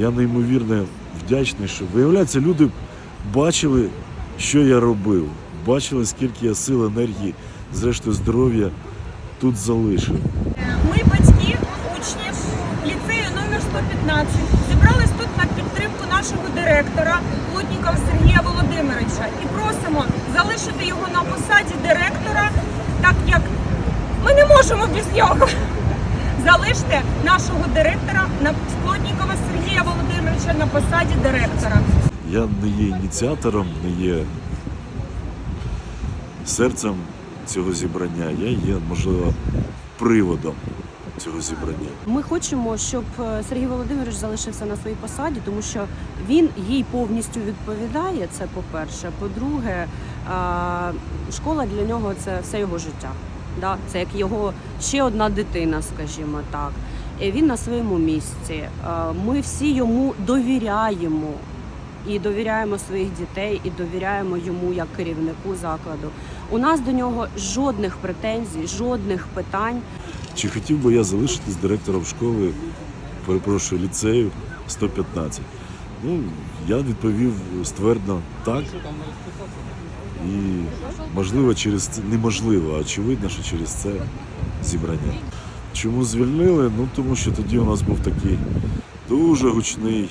Я неймовірно вдячний, що виявляється, люди бачили, що я робив, бачили, скільки я сил, енергії, зрештою здоров'я тут залишив. Ми, батьки учнів ліцею номер 115, зібрались тут на підтримку нашого директора Плотнікова Сергія Володимировича і просимо залишити його на посаді директора, так як ми не можемо без нього. Залиште нашого директора на Плотнікова Сергія Володимировича на посаді директора. Я не є ініціатором, не є серцем цього зібрання, я є, можливо, приводом цього зібрання. Ми хочемо, щоб е, Сергій Володимирович залишився на своїй посаді, тому що він їй повністю відповідає. Це по-перше. По-друге, школа для нього це все його життя. Да? Це як його ще одна дитина, скажімо так. Він на своєму місці. Е, Ми всі йому довіряємо. І довіряємо своїх дітей, і довіряємо йому як керівнику закладу. У нас до нього жодних претензій, жодних питань. Чи хотів би я залишитись директором школи, перепрошую, ліцею 115? Ну, я відповів ствердно так. І можливо, через це неможливо, очевидно, що через це зібрання. Чому звільнили? Ну тому що тоді у нас був такий дуже гучний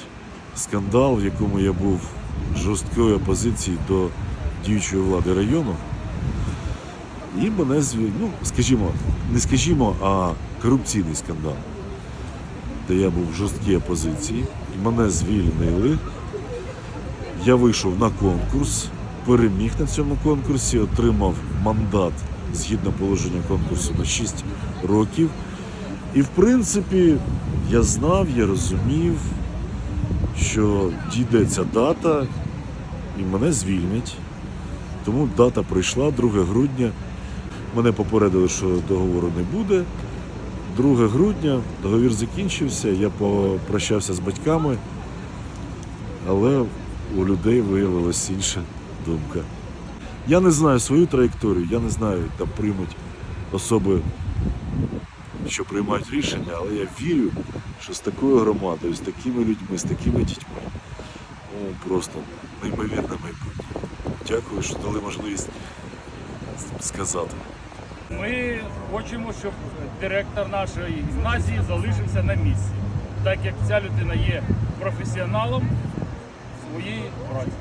скандал, в якому я був жорсткою опозиції до діючої влади району. І мене звільнили, ну, скажімо, не скажімо, а корупційний скандал, де я був в жорсткій опозиції. І мене звільнили. Я вийшов на конкурс, переміг на цьому конкурсі, отримав мандат згідно положення конкурсу на 6 років. І в принципі, я знав, я розумів, що дійде ця дата, і мене звільнять. Тому дата прийшла 2 грудня. Мене попередили, що договору не буде. 2 грудня договір закінчився, я попрощався з батьками, але у людей виявилася інша думка. Я не знаю свою траєкторію, я не знаю, там приймуть особи, що приймають рішення, але я вірю, що з такою громадою, з такими людьми, з такими дітьми, ну просто неймовірне майбутнє. Дякую, що дали можливість сказати. Ми хочемо, щоб директор нашої гімназії залишився на місці, так як ця людина є професіоналом своєї праці.